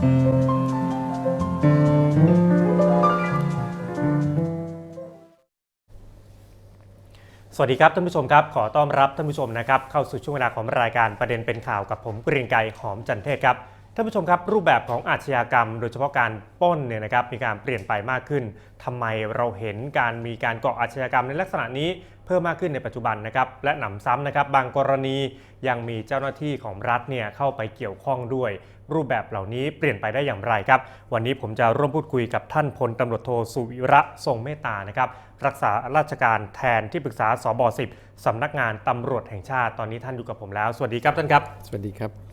สวัสดีครับท่านผู้ชมครับ ขอต้อนรับท่านผู้ชมนะครับเข้าสู่ช่วงเวลาของรายการประเด็นเป็นข่าวกับผมกรียงไกรหอมจันเทศครับานผู้ชมครับรูปแบบของอาชญากรรม โดยเฉพาะการปล้นเนี่ยนะครับมีการเปลี่ยนไปมากขึ้นทำไมเราเห็นการมีการก่ออาชญากรรมในลักษณะนี้เพิ่มมากขึ้นในปัจจุบันนะครับและหนำซ้ำนะครับบางกรณียังมีเจ้าหน้าที่ของรัฐเนี่ยเข้าไปเกี่ยวข้องด้วย รูปแบบเหล่านี้เปลี่ยนไปได้อย่างไรครับ วันนี้ผมจะร่วมพูดคุยกับท่านพลตำรวจโทสุวิระทรงเมตตานะครับรักษาราชการแทนที่ปรึกษาสบ10สำนักงานตำรวจแห่งชาติตอนนี้ท่านอยู่กับผมแล้ว สวัสดีครับท่านครับ สวัสดีครับ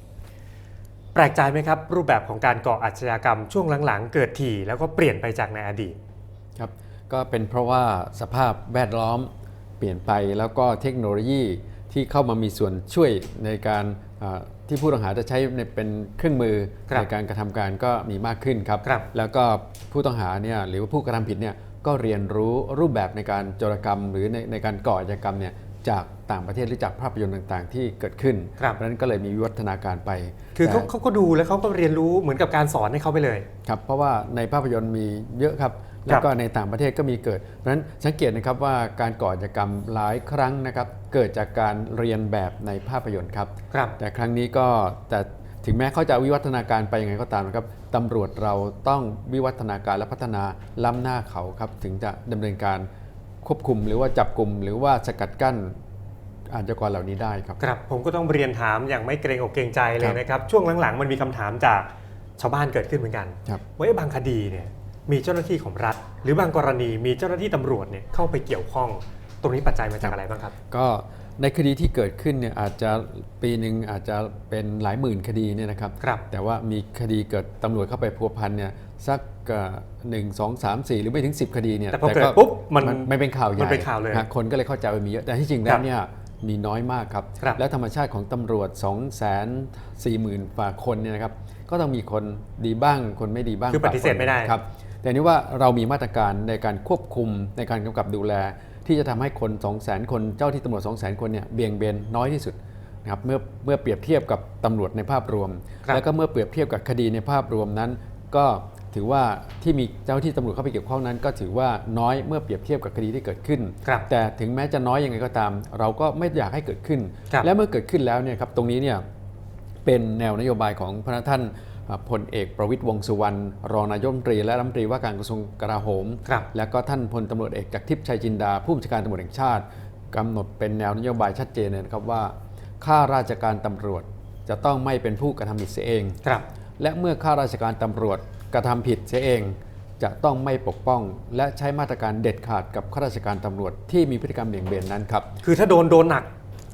แปลกใจไหมครับ รูปแบบของการก่ออาชญากรรมช่วงหลังๆ เกิดถี่แล้วก็เปลี่ยนไปจากในอดีตครับก็เป็นเพราะว่าสภาพแวดล้อมเปลี่ยนไปแล้วก็เทคโนโลยีที่เข้ามามีส่วนช่วยในการอ่าที่ผู้ต้องหาจะใช้ในเป็นเครื่องมือครับในการกระทำการก็มีมากขึ้นครับครับแล้วก็ผู้ต้องหาเนี่ยหรือว่าผู้กระทำผิดเนี่ยก็เรียนรู้รูปแบบในการโจรกรรมหรือในในการก่ออาชญากรรมเนี่ย จากต่างประเทศหรือจากภาพยนตร์ต่างๆ ที่เกิดขึ้นครับ เพราะฉะนั้นก็เลยมีวิวัฒนาการไปคือเขาแต่เขาก็ดูแล้วเขาก็เรียนรู้เหมือนกับการสอนให้เขาไปเลย ครับเพราะว่าในภาพยนตร์มีเยอะครับ แล้วก็ในต่างประเทศก็มีเกิด เพราะฉะนั้นสังเกตนะครับว่าการก่ออาชญากรรมหลายครั้งนะครับ เกิดจากการเรียนแบบในภาพยนตร์ครับ ครับ แต่ครั้งนี้ก็แต่ถึงแม้เขาจะวิวัฒนาการไปยังไงก็ตามนะครับตำรวจเราต้องวิวัฒนาการและพัฒนาล้ำหน้าเขาครับ ถึงจะดำเนินการ ควบคุมหรือว่าจับกลุ่มหรือว่าสกัดกั้นอาชญากรเหล่านี้ได้ครับ ครับผมก็ต้องเรียนถามอย่างไม่เกรงอกเกรงใจเลคยรับนะครับ ช่วงหลังๆ มันมีคำถามจากชาวบ้านเกิดขึ้นเหมือนกันครับว่าเอ๊ะบางคดีเนี่ยมีเจ้าหน้าที่ของรัฐ หรือบางกรณีมีเจ้าหน้าที่ตำรวจเนี่ยเข้าไปเกี่ยวข้อง ตรงนี้ปัจจัยมาจากอะไรบ้างครับ ก็ในคดีที่เกิดขึ้นเนี่ยอาจจะปีหนึ่งอาจจะเป็นหลายหมื่นคดีเนี่ยนะครับครับแต่ว่ามีคดีเกิดตำรวจเข้าไปพัวพันเนี่ย สักหนึ่งสองสามสี่หรือไม่ถึง 10 คดีเนี่ยแต่พอเกิดปุ๊บมันไม่เป็นข่าวใหญ่มันเป็นข่าวเลยฮะคนก็เลยเข้าใจว่ามีเยอะแต่ที่จริงแล้ครัวบเนี่ยมีน้อยมากครับครับ และธรรมชาติของตำรวจ 2 4 0 0 0 0 0ฝ่าคนเนี่ยนะครับก็ต้องมีคนดีบ้างคนไม่ดีบ้างคือปฏิเสธไม่ได้ครับแต่นี่ว่าเรามีมาตรการในการควบคุมในการกำกับดูแล ที่จะทำให้คน2 0 0 0 0 0 คนเจ้าที่ตำรวจ2 0 0 0 0 0 คนเนี่ยเบี่ยงเบนน้อยที่สุดนะครับเมื่อเมื่อเปรียบเทียบกับตำรวจในภาพรวมครับแล้วก็เมื่อเปรียบเทียบกับคดีในภาพรวมนั้น ก็ ถือว่าที่มีเจ้าที่ตำรวจเข้าไปเกี่ยวข้องนั้น ก็ถือว่าน้อยเมื่อเปรียบเทียบกับคดีที่เกิดขึ้นครับแต่ถึงแม้จะน้อยยังไงก็ตาม เราก็ไม่อยากให้เกิดขึ้นครับและเมื่อเกิดขึ้นแล้วเนี่ยครับตรงนี้เนี่ยเป็นแนวนโยบายของพระท่านอ่าพลเอกประวิตยวงษ์สุวรรณรองนายกรัฐมนตรี และรัฐมนตรีว่าการกระทรวงกลาโหมครับและก็ท่านพลตำรวจเอกจากทิพย์ชัยจินดา ผู้บัญชาการตำรวจแห่งชาติกำหนดเป็นแนวนโยบายชัดเจนเลยนะครับว่าข้าราชการตำรวจจะต้องไม่เป็นผู้กระทำผิดเสียเองครับและเมื่อข้าราชการตำรวจ กระทำผิดเสียเองจะต้องไม่ปกป้อง และใช้มาตรการเด็ดขาดกับข้าราชการตำรวจที่มีพฤติกรรมเบี่ยงเบนนั้นครับคือถ้าโดนโดนหนัก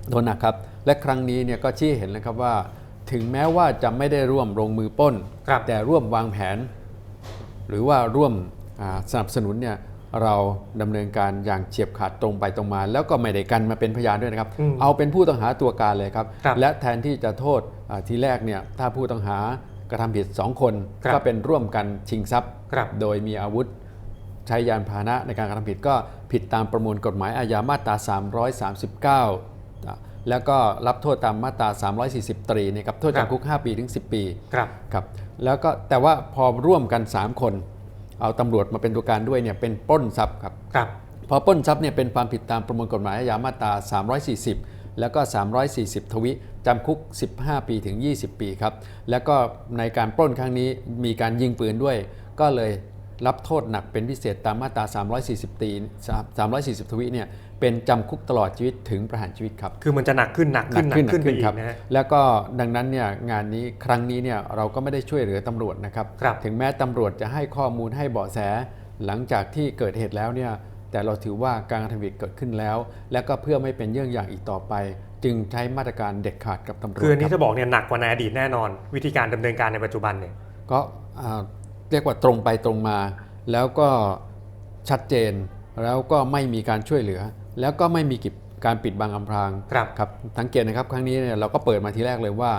โดนหนักครับ และครั้งนี้เนี่ยก็ชี้ให้เห็นเลยครับว่า ถึงแม้ว่าจะไม่ได้ร่วมลงมือปล้นครับแต่ร่วมวางแผน หรือว่าร่วมอ่าสนับสนุนเนี่ยเราดำเนินการอย่างเฉียบขาดตรงไปตรงมา แล้วก็ไม่ได้กันมาเป็นพยานด้วยนะครับอืมเอาเป็นผู้ต้องหาตัวการเลยครับครับและแทนที่จะโทษอ่าทีแรกเนี่ยถ้าผู้ต้องหา กระทำผิด 2 คนครับก็เป็นร่วมกันชิงทรัพย์ครับโดยมีอาวุธใช้ยานพาหนะในการกระทำผิดก็ผิดตามประมวลกฎหมายอาญามาตรา 339อะแล้วก็รับโทษตามมาตรา 340 ตรีเนยครับโทษครับจำคุก 5 ปีถึง 10 ปีครับครับแล้วก็แต่ว่าพอร่วมกัน 3 คน เอาตำรวจมาเป็นตัวการด้วยเนี่ยเป็นปล้นทรัพย์ครับครับพอปล้นทรัพย์เนี่ยเป็นความผิดตามประมวลกฎหมายอาญามาตรา 340 แล้วก็ 340 ทวิจำคุก 15 ปีถึง 20 ปีครับ แล้วก็ในการปล้นครั้งนี้มีการยิงปืนด้วย ก็เลยรับโทษหนักเป็นพิเศษตามมาตรา 340 ตี 340 ทวิเนี่ยเป็นจำคุกตลอดชีวิตถึงประหารชีวิตครับ คือมันจะหนักขึ้นหนักขึ้นหนักขึ้นไปอีกนะฮะแล้วก็ดังนั้นเนี่ยงานนี้ครั้งนี้เนี่ยเราก็ไม่ได้ช่วยเหลือตำรวจนะครับครับถึงแม้ตำรวจจะให้ข้อมูลให้เบาะแส หลังจากที่เกิดเหตุแล้วเนี่ย แต่เราถือว่าการกระทำผิดเกิดขึ้นแล้ว และก็เพื่อไม่เป็นเยี่ยงอย่างอีกต่อไป จึงใช้มาตรการเด็ดขาดกับตำรวจคืออันนี้รับจะบอกเนี่ยหนักกว่าในอดีตแน่นอน วิธีการดำเนินการในปัจจุบันเนี่ยก็อ่าเรียกว่าตรงไปตรงมา แล้วก็ชัดเจน แล้วก็ไม่มีการช่วยเหลือ แล้วก็ไม่มีกิจการปิดบังอำพรางครับครับสังเกตนะครับ ครั้งนี้เนี่ยเราก็เปิดมาทีแรกเลยว่า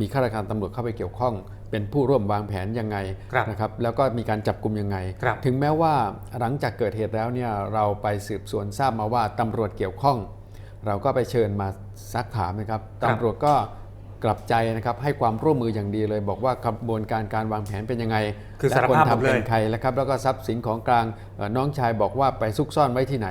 มีข้าราชการตำรวจเข้าไปเกี่ยวข้อง เป็นผู้ร่วมวางแผนยังไงครับนะครับแล้วก็มีการจับกลุ่มยังไงครับถึงแม้ว่าหลังจากเกิดเหตุแล้วเนี่ยเราไปสืบสวนทราบมาว่าตำรวจเกี่ยวข้อง เราก็ไปเชิญมาซักถามนะครับครับตำรวจก็กลับใจนะครับให้ความร่วมมืออย่างดีเลย บอกว่ากระบวนการการวางแผนเป็นยังไงคือและสารคนภาพหมดทำเลยเป็นใครแล้วครับแล้วก็ทรัพย์สินของกลางเอ่อน้องชายบอกว่าไปซุกซ่อนไว้ที่ไหน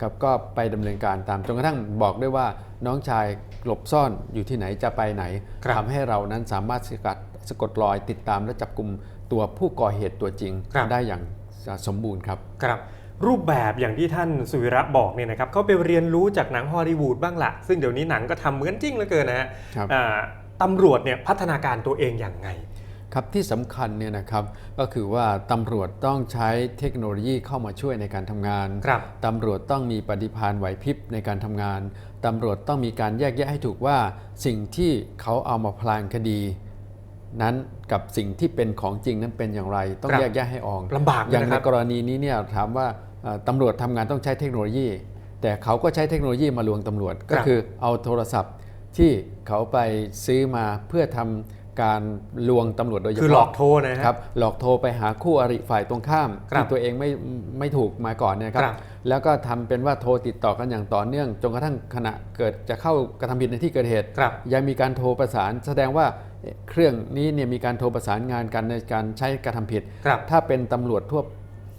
ครับก็ไปดำเนินการตามจนกระทั่งบอกด้วยว่าน้องชายหลบซ่อนอยู่ที่ไหนจะไปไหนครับทำให้เรานั้นสามารถสกัด สะกดรอยติดตามและจับกลุ่มตัวผู้ก่อเหตุตัวจริงครับ ได้อย่างสมบูรณ์ครับ ครับ รูปแบบอย่างที่ท่านสุวิระบอกเนี่ยนะครับเขาไปเรียนรู้จากหนังฮอลลีวูดบ้างละซึ่งเดี๋ยวนี้หนังก็ทำเหมือนจริงเหลือเกินนะฮะครับ อ่าตำรวจเนี่ยพัฒนาการตัวเองอย่างไง ครับที่สำคัญเนี่ยนะครับก็คือว่าตำรวจต้องใช้เทคโนโลยีเข้ามาช่วยในการทำงานครับตำรวจต้องมีปฏิภาณไหวพริบในการทำงานตำรวจต้องมีการแยกแยะให้ถูกว่า สิ่งที่เขาเอามาพลางคดี นั้นกับสิ่งที่เป็นของจริงนั้นเป็นอย่างไร ต้องครับแยกแยะให้ออกลำบากอย่างนะคในรับกรณีนี้เนี่ยถามว่าเอ่อตำรวจทำงานต้องใช้เทคโนโลยี แต่เขาก็ใช้เทคโนโลยีมาลวงตำรวจ ก็คือเอาโทรศัพท์ที่เขาไปซื้อมาเพื่อทำการลวงตำรวจโดยเฉคือพาะหลอกโทรนะฮะครับหลอกโทรไปหาคู่อริฝ่ายตรงข้ามครับที่ตัวเองไม่ไม่ถูกมาก่อนเนี่ยครัครับบแล้วก็ทำเป็นว่าโทรติดต่อกันอย่างต่อเนื่องจนกระทั่งขณะเกิดจะเข้ากระทำผิดในที่เกิดเหตุครับยังมีการโทรประสาน แสดงว่า เอ่อเครื่องนี้เนี่ยมีการโทรประสานงานกันในการใช้กระทำผิดครับถ้าเป็นตำรวจทั่ว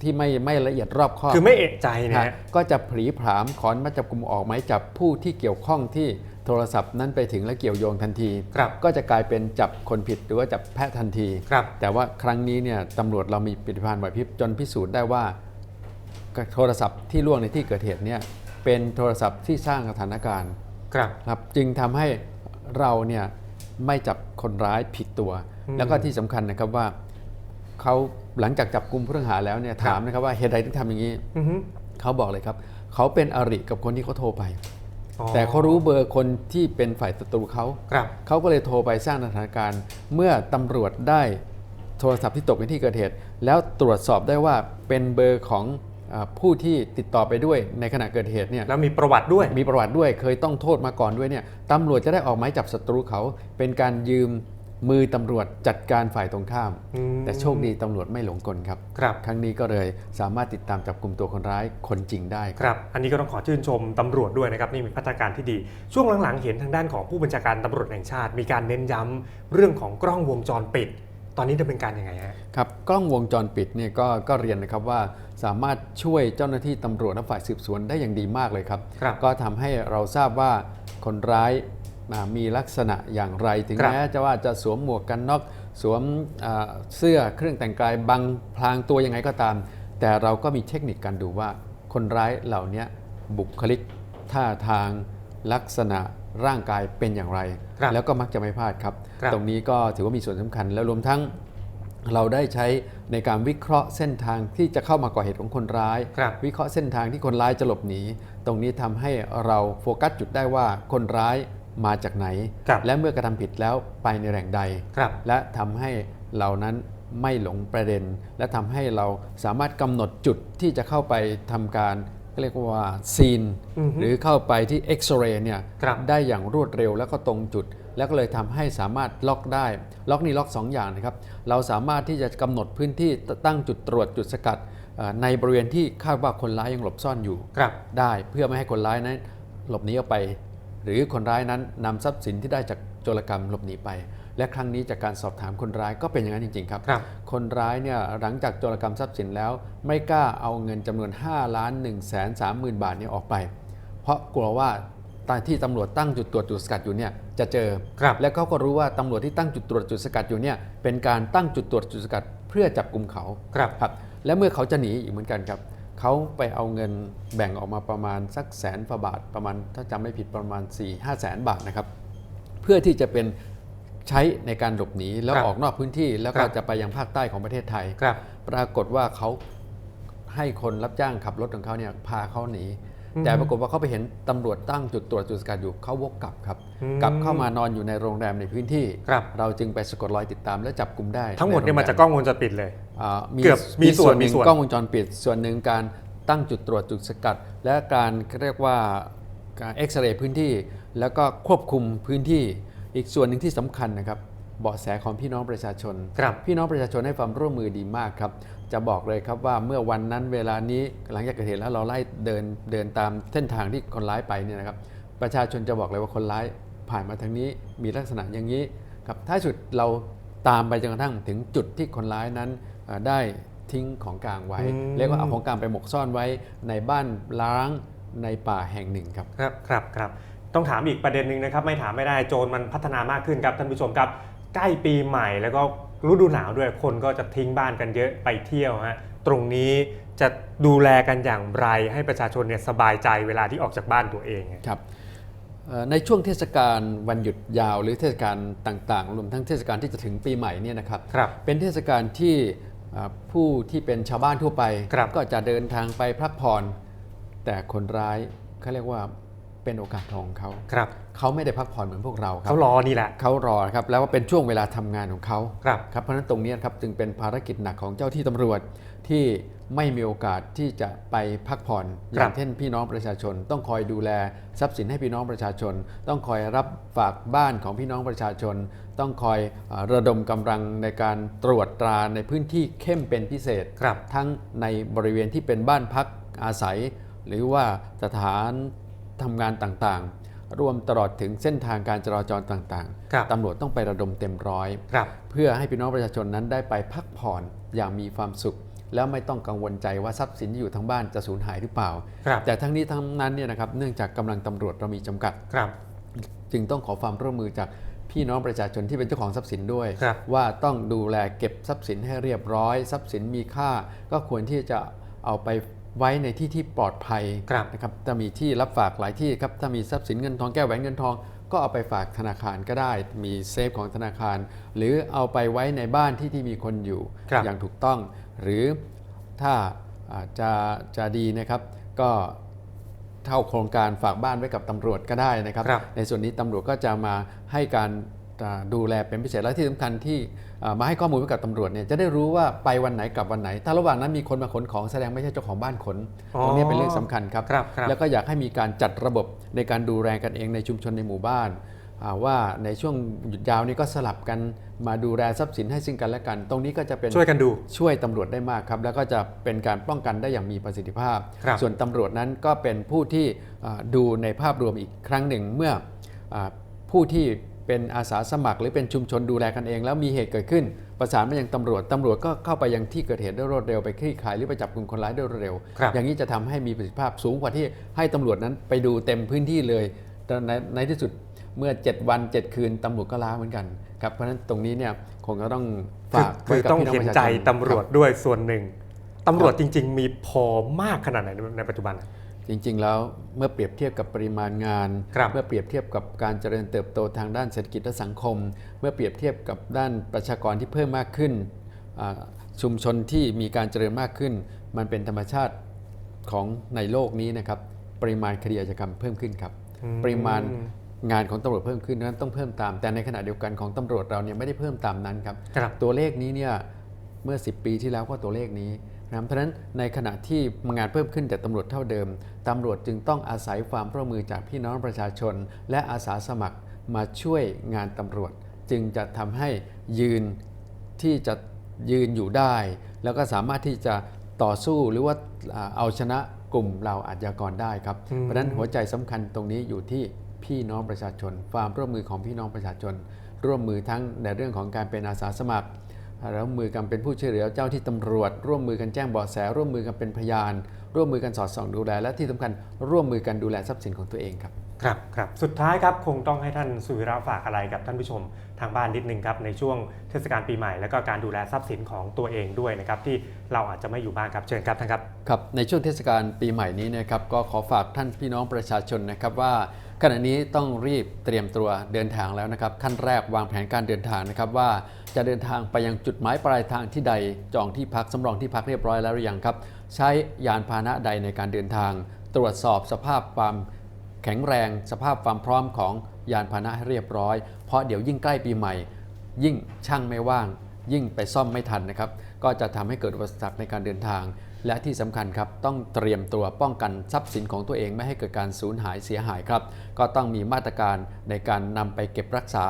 ที่ไม่ไม่ละเอียดรอบคอบคือไม่เอะใจนะฮะฮะก็จะผลีผลามขอนมาจับกลุ่มออกหมายจับผู้ที่เกี่ยวข้องที่โทรศัพท์นั้นไปถึงและเกี่ยวโยงทันทีครับก็จะกลายเป็นจับคนผิดหรือว่าจับแพะทันทีครับแต่ว่าครั้งนี้เนี่ยตำรวจเรามีปฏิภาณไหวพริบจนพิสูจน์ได้ว่า โทรศัพท์ที่ล่วงในที่เกิดเหตุเนี่ยเป็นโทรศัพท์ที่สร้างสถานการณ์ครับครับจึงทำให้เราเนี่ย ไม่จับคนร้ายผิดตัวอืมแล้วก็ที่สำคัญนะครับว่าเขาหลังจากจับกลุ่มผู้ต้องหาแล้วเนี่ยครับถามนะครับว่าเหตุใดถึงทำอย่างนี้อือฮึเขาบอกเลยครับ เขาเป็นอริกับคนที่เขาโทรไปอ๋อแต่เขารู้เบอร์คนที่เป็นฝ่ายศัตรูเขาครับเขาก็เลยโทรไปสร้างสถานการณ์ เมื่อตำรวจได้โทรศัพท์ที่ตกในที่เกิดเหตุ แล้วตรวจสอบได้ว่าเป็นเบอร์ของเออ ผู้ที่ติดต่อไปด้วยในขณะเกิดเหตุเนี่ยแล้วมีประวัติด้วยมีประวัติด้วยเคยต้องโทษมาก่อนด้วยเนี่ยตำรวจจะได้ออกหมายจับศัตรูเขา เป็นการยืมมือตำรวจจัดการฝ่ายตรงข้ามอืมแต่โชคดีตำรวจไม่หลงกลครับครับ ครั้งนี้ก็เลยสามารถติดตามจับกลุ่มตัวคนร้ายคนจริงได้ครับ อันนี้ก็ต้องขอชื่นชมตำรวจด้วยนะครับนี่มีพัฒนาการที่ดี ช่วงหลังๆ เห็นทางด้านของผู้บัญชาการตำรวจแห่งชาติ มีการเน้นย้ำเรื่องของกล้องวงจรปิด ตอนนี้ดำเนินการยังไงฮะครับกล้องวงจรปิดเนี่ยก็ก็เรียนนะครับว่าสามารถช่วยเจ้าหน้าที่ตำรวจและฝ่ายสืบสวนได้อย่างดีมากเลยครับครับก็ทำให้เราทราบว่าคนร้ายอ่ามีลักษณะอย่างไรถึงครับแม้จะว่าจะสวมหมวกกันน็อกสวมอ่าเสื้อเครื่องแต่งกายบังพลางตัวยังไงก็ตาม แต่เราก็มีเทคนิคการดูว่าคนร้ายเหล่านี้บุคลิกท่าทางลักษณะร่างกายเป็นอย่างไรครับแล้วก็มักจะไม่พลาดครับครับ ตรงนี้ก็ถือว่ามีส่วนสำคัญ แล้วรวมทั้งเราได้ใช้ในการวิเคราะห์เส้นทางที่จะเข้ามาก่อเหตุของคนร้ายครับวิเคราะห์เส้นทางที่คนร้ายจะหลบหนี ตรงนี้ทำให้เราโฟกัสจุดได้ว่าคนร้ายมาจากไหนครับและเมื่อกระทำผิดแล้วไปในแหล่งใดครับและทำให้เรานั้นไม่หลงประเด็น และทำให้เราสามารถกำหนดจุดที่จะเข้าไปทำการเรียกว่าซีนอือฮึหรือเข้าไปที่เอ็กซเรย์เนี่ยครับได้อย่างรวดเร็วแล้วก็ตรงจุด แล้วก็เลยทำให้สามารถล็อกได้ ล็อกนี่ล็อก 2 อย่างนะครับ เราสามารถที่จะกำหนดพื้นที่ตั้งจุดตรวจจุดสกัดเอ่อในบริเวณที่คาดว่าคนร้ายยังหลบซ่อนอยู่ครับได้เพื่อไม่ให้คนร้ายนั้นหลบหนีออกไป หรือคนร้ายนั้นนำทรัพย์สินที่ได้จากโจรกรรมหลบหนีไป และครั้งนี้จากการสอบถามคนร้ายก็เป็นอย่างนั้นจริง ๆ ครับครับคนร้ายเนี่ยหลังจากโจรกรรมทรัพย์สินแล้ว ไม่กล้าเอาเงินจำนวน5ล้าน1แสน3หมื่นบาทเนี่ยออกไป เพราะกลัวว่า ตอนที่ตำรวจตั้งจุดตรวจจุดสกัดอยู่เนี่ยจะเจอ ครับและเขาก็รู้ว่าตำรวจที่ตั้งจุดตรวจจุดสกัดอยู่เนี่ยเป็นการตั้งจุดตรวจจุดสกัดเพื่อจับกลุ่มเขาครับ ครับ และเมื่อเขาจะหนีอีกเหมือนกันครับเขาไปเอาเงินแบ่งออกมาประมาณสักแสนกว่าบาทประมาณถ้าจำไม่ผิดประมาณ4 5แสนบาทนะครับ เพื่อที่จะเป็นใช้ในการหลบหนีแล้วครับออกนอกพื้นที่แล้วคก็รับ จะไปยังภาคใต้ของประเทศไทย ครับ ปรากฏว่าเขาให้คนรับจ้างขับรถของเขาเนี่ยพาเขาหนีอืม แต่ปรากฏว่าเขาไปเห็นตำรวจตั้งจุดตรวจจุดสกัดอยู่เขาวกกลับครับอืมกลับเข้ามานอนอยู่ในโรงแรมในพื้นที่ครับเราจึงไปสะกดรอยติดตามและจับกลุ่มได้ ทั้งหมดเนี่ยใโรมาแรจากกล้องวงจรปิดเลยอ่าเกือบมีส่วนหนึ่งมีส่วนกล้องวงจรปิด ส่วนหนึ่งการตั้งจุดตรวจจุดสกัด และการเรียกว่าการเอ็กซเรย์พื้นที่ แล้วก็ควบคุมพื้นที่อีกส่วนหนึ่งที่สำคัญนะครับเบาะแสของพี่น้องประชาชนครับพี่น้องประชาชนให้ความร่วมมือดีมากครับ จะบอกเลยครับว่าเมื่อวันนั้นเวลานี้หลังจากเกิดเหตุแล้วเราไล่เดินเดินตามเส้นทางที่คนร้ายไปเนี่ยนะครับ ประชาชนจะบอกเลยว่าคนร้ายผ่านมาทางนี้มีลักษณะอย่างนี้ครับท้ายสุดเราตามไปจนกระทั่งถึงจุดที่คนร้ายนั้นเอ่อได้ทิ้งของกลางไว้อืมเรียกว่าเอาของกลางไปหมกซ่อนไว้ในบ้านล้างในป่าแห่งหนึ่งครับ ครับครับครับต้องถามอีกประเด็นหนึ่งนะครับ ไม่ถามไม่ได้โจรมันพัฒนามากขึ้นครับท่านผู้ชมครับ ใกล้ปีใหม่แล้วก็ฤดูหนาวด้วยคนก็จะทิ้งบ้านกันเยอะไปเที่ยวฮะตรงนี้จะดูแลกันอย่างไรให้ประชาชนเนี่ยสบายใจเวลาที่ออกจากบ้านตัวเองครับเอ่อในช่วงเทศกาลวันหยุดยาวหรือเทศกาลต่างๆ รวมทั้งเทศกาลที่จะถึงปีใหม่เนี่ยนะครับครับเป็นเทศกาลที่เอ่อผู้ที่เป็นชาวบ้านทั่วไปครับก็จะเดินทางไปพักผ่อนแต่คนร้ายเขาเรียกว่าเป็นโอกาสทองของเขาครับ เขาไม่ได้พักผ่อนเหมือนพวกเราครัเขารอนี่แหละเขารอครับแล้วว่าเป็นช่วงเวลาทำงานของเขาครับครับเพราะฉะนั้นตรงนี้ครับจึงเป็นภารกิจหนักของเจ้าที่ตำรวจที่ไม่มีโอกาสที่จะไปพักผ่อนอครัย่าบงเช่นพี่น้องประชาชน ต้องคอยดูแลทรัพย์สินให้พี่น้องประชาชน ต้องคอยรับฝากบ้านของพี่น้องประชาชน ต้องคอยเอ่อระดมกำลังในการตรวจตราในพื้นที่เข้มเป็นพิเศษครับทั้งในบริเวณที่เป็นบ้านพักอาศัย หรือว่าสถานทำงานต่างๆ รวมตลอดถึงเส้นทางการจราจรต่างครับๆตำรวจต้องไประดมเต็มร้อยครับเพื่อให้พี่น้องประชาชนนั้นได้ไปพักผ่อนอย่างมีความสุข แล้วไม่ต้องกังวลใจว่าทรัพย์สินที่อยู่ทั้งบ้านจะสูญหายหรือเปล่าครับแต่ทั้งนี้ทั้งนั้นเนี่ยนะครับเนื่องจากกำลังตำรวจเรามีจำกัดครับจึงต้องขอความร่วมมือจากพี่น้องประชาชนที่เป็นเจ้าของทรัพย์สินด้วยครับว่าต้องดูแลเก็บทรัพย์สินให้เรียบร้อย ทรัพย์สินมีค่า ก็ควรที่จะเอาไป ไว้ในที่ที่ปลอดภัยครับนะครับจะมีที่รับฝากหลายที่ครับถ้ามีทรัพย์สินเงินทองแก้วแหวนเงินทอง ก็เอาไปฝากธนาคารก็ได้ มีเซฟของธนาคาร หรือเอาไปไว้ในบ้านที่ที่มีคนอยู่ครับอย่างถูกต้อง หรือถ้าอ่าจะจะดีนะครับก็เท่าโครงการฝากบ้านไว้กับตำรวจก็ได้นะครับครับในส่วนนี้ตำรวจก็จะมาให้การอ่า ดูแลเป็นพิเศษและที่สำคัญที่อ่ามาให้ข้อมูลไว้กับตำรวจเนี่ยจะได้รู้ว่าไปวันไหนกลับวันไหน ถ้าระหว่างนั้นมีคนมาขนของแสดงไม่ใช่เจ้าของบ้านขนอ๋อตรงนี้เป็นเรื่องสำคัญครับครับครับแล้วก็อยากให้มีการจัดระบบในการดูแลกันเองในชุมชนในหมู่บ้านอ่าว่าในช่วงหยุดยาวนี้ก็สลับกันมาดูแลทรัพย์สินให้ซึ่งกันและกัน ตรงนี้ก็จะเป็นช่วยกันดูช่วยตำรวจได้มากครับ แล้วก็จะเป็นการป้องกันได้อย่างมีประสิทธิภาพครับส่วนตำรวจนั้นก็เป็นผู้ที่อ่าดูในภาพรวมอีกครั้งหนึ่งเมื่ออาผู้ที่ เป็นอาสาสมัคร หรือเป็นชุมชนดูแลกันเอง แล้วมีเหตุเกิดขึ้น ประสานมายังตำรวจตำรวจก็เข้าไปยังที่เกิดเหตุได้รวดเร็วไปคลี่คลายหรือไปจับกลุ่มคนร้ายได้รวดเร็วครับอย่างนี้จะทำให้มีประสิทธิภาพสูงกว่าที่ให้ตำรวจนั้นไปดูเต็มพื้นที่เลยแต่ในในที่สุดเมื่อ 7 วัน 7 คืนตำรวจก็ล้าเหมือนกันครับเพราะฉะนั้นตรงนี้เนี่ยคงจะต้องคือฝากคือไว้กับต้องพี่น้องเห็ปนระชาชนใจตำรวจคบด้วยส่วนหนึ่งตำรวจจริง ๆ มีพอมากขนาดไหนในปัจจุบัน จริงๆ แล้วเมื่อเปรียบเทียบกับปริมาณงานครับเมื่อเปรียบเทียบกับการเจริญเติบโตทางด้านเศรษฐกิจและสังคม เมื่อเปรียบเทียบกับด้านประชากรที่เพิ่มมากขึ้นอ่าชุมชนที่มีการเจริญมากขึ้น มันเป็นธรรมชาติของในโลกนี้นะครับปริมาณคดีอาชญากรรมเพิ่มขึ้นครับอืมปริมาณงานของตำรวจเพิ่มขึ้นนั้นต้องเพิ่มตาม แต่ในขณะเดียวกันของตำรวจเราเนี่ยไม่ได้เพิ่มตามนั้นครับครับตัวเลขนี้เนี่ยเมื่อ 10 ปีที่แล้วก็ตัวเลขนี้ นะครับเพราะฉะนั้นในขณะที่งานเพิ่มขึ้นแต่ตำรวจเท่าเดิมตำรวจจึงต้องอาศัยความร่วมมือจากพี่น้องประชาชน และอาสาสมัครมาช่วยงานตำรวจ จึงจะทำให้ยืนที่จะยืนอยู่ได้ แล้วก็สามารถที่จะต่อสู้หรือว่าอ่าเอาชนะกลุ่มเราอาชญากรได้ครับอืมเพราะฉะนั้นหัวใจสำคัญตรงนี้อยู่ที่พี่น้องประชาชน ความร่วมมือของพี่น้องประชาชน ร่วมมือทั้งในเรื่องของการเป็นอาสาสมัคร ร่วมมือกันเป็นผู้ช่วยเหลือเจ้าที่ตำรวจ ร่วมมือกันแจ้งเบาะแส ร่วมมือกันเป็นพยาน ร่วมมือกันสอดส่องดูแล และที่สำคัญร่วมมือกันดูแลทรัพย์สินของตัวเองครับ ครับครับสุดท้ายครับคงต้องให้ท่านสุวิระฝากอะไรกับท่านผู้ชมทางบ้านนิดนึงครับในช่วงเทศกาลปีใหม่ แล้วก็การดูแลทรัพย์สินของตัวเองด้วยนะครับที่เราอาจจะไม่อยู่บ้านครับเชิญครับท่านครับครับในช่วงเทศกาลปีใหม่นี้นะครับก็ขอฝากท่านพี่น้องประชาชนนะครับว่า ขณะนี้ต้องรีบเตรียมตัวเดินทางแล้วนะครับ ขั้นแรกวางแผนการเดินทางนะครับว่าจะเดินทางไปยังจุดหมายปลายทางที่ใดจองที่พักสำรองที่พักเรียบร้อยแล้วหรือยังครับ ใช้ยานพาหนะใดในการเดินทาง ตรวจสอบสภาพความแข็งแรง สภาพความพร้อมของยานพาหนะให้เรียบร้อย เพราะเดี๋ยวยิ่งใกล้ปีใหม่ ยิ่งช่างไม่ว่าง ยิ่งไปซ่อมไม่ทันนะครับ ก็จะทำให้เกิดอุปสรรคในการเดินทาง และที่สำคัญครับต้องเตรียมตัวป้องกันทรัพย์สินของตัวเองไม่ให้เกิดการสูญหายเสียหายครับ ก็ต้องมีมาตรการในการนำไปเก็บรักษา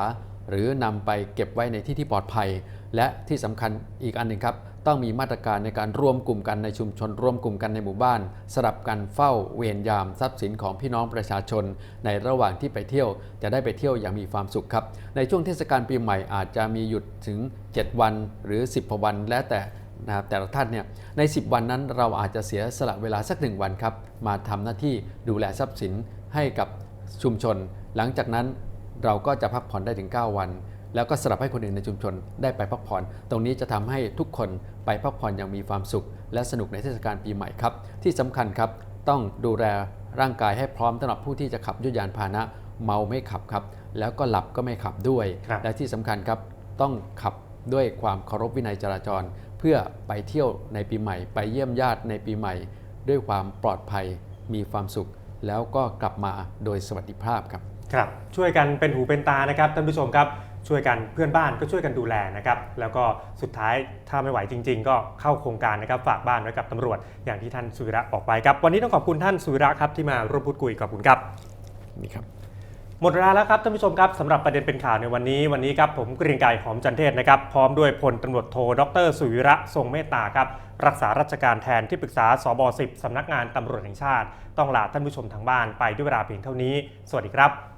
หรือนำไปเก็บไว้ในที่ที่ปลอดภัย และที่สำคัญอีกอันหนึ่งครับต้องมีมาตรการในการร่วมกลุ่มกันในชุมชนร่วมกลุ่มกันในหมู่บ้าน สลับกันเฝ้าเวรยามทรัพย์สินของพี่น้องประชาชน ในระหว่างที่ไปเที่ยวจะได้ไปเที่ยวอย่างมีความสุขครับ ในช่วงเทศกาลปีใหม่อาจจะมีหยุดถึง 7 วันหรือ 10กว่าวัน แล้วแต่ นะครับแต่ละท่านเนี่ยใน 10 วันนั้นเราอาจจะเสียสละเวลาสักหนึ่งวันครับ มาทำหน้าที่ดูแลทรัพย์สินให้กับชุมชน หลังจากนั้นเราก็จะพักผ่อนได้ถึง 9 วัน แล้วก็สลับให้คนอื่นในชุมชนได้ไปพักผ่อน ตรงนี้จะทำให้ทุกคนไปพักผ่อนอย่างมีความสุข และสนุกในเทศกาลปีใหม่ครับ ที่สำคัญครับต้องดูแลร่างกายให้พร้อมสำหรับผู้ที่จะขับยุยานพาหนะเมาไม่ขับครับ แล้วก็หลับก็ไม่ขับด้วยครับและที่สำคัญครับต้องขับด้วยความเคารพวินัยจราจรเพื่อไปเที่ยวในปีใหม่ ไปเยี่ยมญาติในปีใหม่ ด้วยความปลอดภัยมีความสุข แล้วก็กลับมาโดยสวัสดิภาพครับครับ ช่วยกันเป็นหูเป็นตานะครับท่านผู้ชมครับช่วยกันเพื่อนบ้านก็ช่วยกันดูแลนะครับแล้วก็สุดท้ายถ้าไม่ไหวจริง ๆ ก็เข้าโครงการนะครับฝากบ้านไว้กับตำรวจอย่างที่ท่านสุวิระบอกไปครับ วันนี้ต้องขอบคุณท่านสุวิระครับที่มาร่วมพูดคุยขอบคุณครับนี่ครับ หมดเวลาแล้วครับท่านผู้ชมครับสำหรับประเด็นเป็นข่าวในวันนี้วันนี้ครับผมเกรียงไกรหอมจันเทศนะครับพร้อมด้วยพลตำรวจโทดรสุวิระทรงเมตตาครับรักษาราชการแทนที่ปรึกษาสบ10สำนักงานตำรวจแห่งชาติ ต้องลาท่านผู้ชมทางบ้านไปด้วยเวลาเพียงเท่านี้ สวัสดีครับ